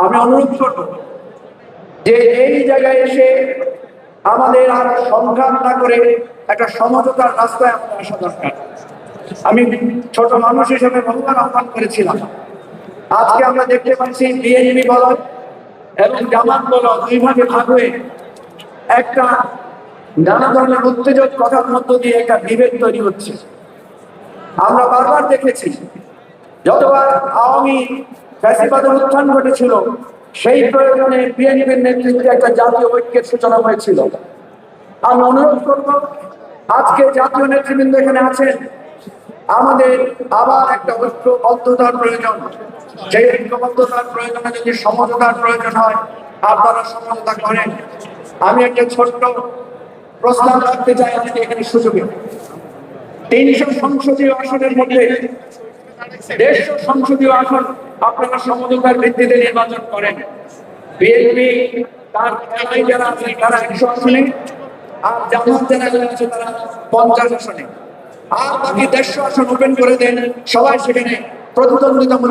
আমি অনুরোধ করব যে এই জায়গায় এসে আমাদের আর সংঘাত না করে একটা সমঝোতার রাস্তায় আমাদের আসা দরকার। আমি ছোট মানুষ হিসেবে বহুবার আহ্বান করেছিলাম। আজকে আমরা দেখতে পাচ্ছি বিএনপি বল এবং জামাত বল দুই ভাগে ভাগ হয়ে একটা নানা ধরনের উত্তেজক কথার মধ্য দিয়ে একটা বিভেদ তৈরি হচ্ছে। আমরা বারবার দেখেছি, যতবার আওয়ামী ফ্যাসিবাদের উত্থান ঘটেছিল। সেই প্রয়োজনে বিএনপির নেতৃত্বে একটা জাতীয় ঐক্যের সূচনা হয়েছিল। আমি অনুরোধ করব, আজকে জাতীয় নেতৃবৃন্দ এখানে আছেন। আমাদের আবার একটা ঐক্যবদ্ধতার প্রয়োজন। সেই ঐক্যবদ্ধতার প্রয়োজনে যদি সমঝোতার প্রয়োজন হয়, আপনারা সমঝোতা করেন। আমি একটা ছোট্ট প্রস্তাব রাখতে চাই আজকে এখানে সুযোগে তিনশো সংসদীয় আসনের মধ্যে দেড়শো সংসদীয় আসন আপনারা সমঝোতার ভিত্তিতে নির্বাচন করেন। বিএনপি তার এলাকায় যারা তারা একশো আসনে, আর জামাত আছে তারা পঞ্চাশ আসনে। আর বাকি দেড়শো আসন ওপেন করে দেন, সবাই সেখানে প্রতিদ্বন্দ্বিতামূলক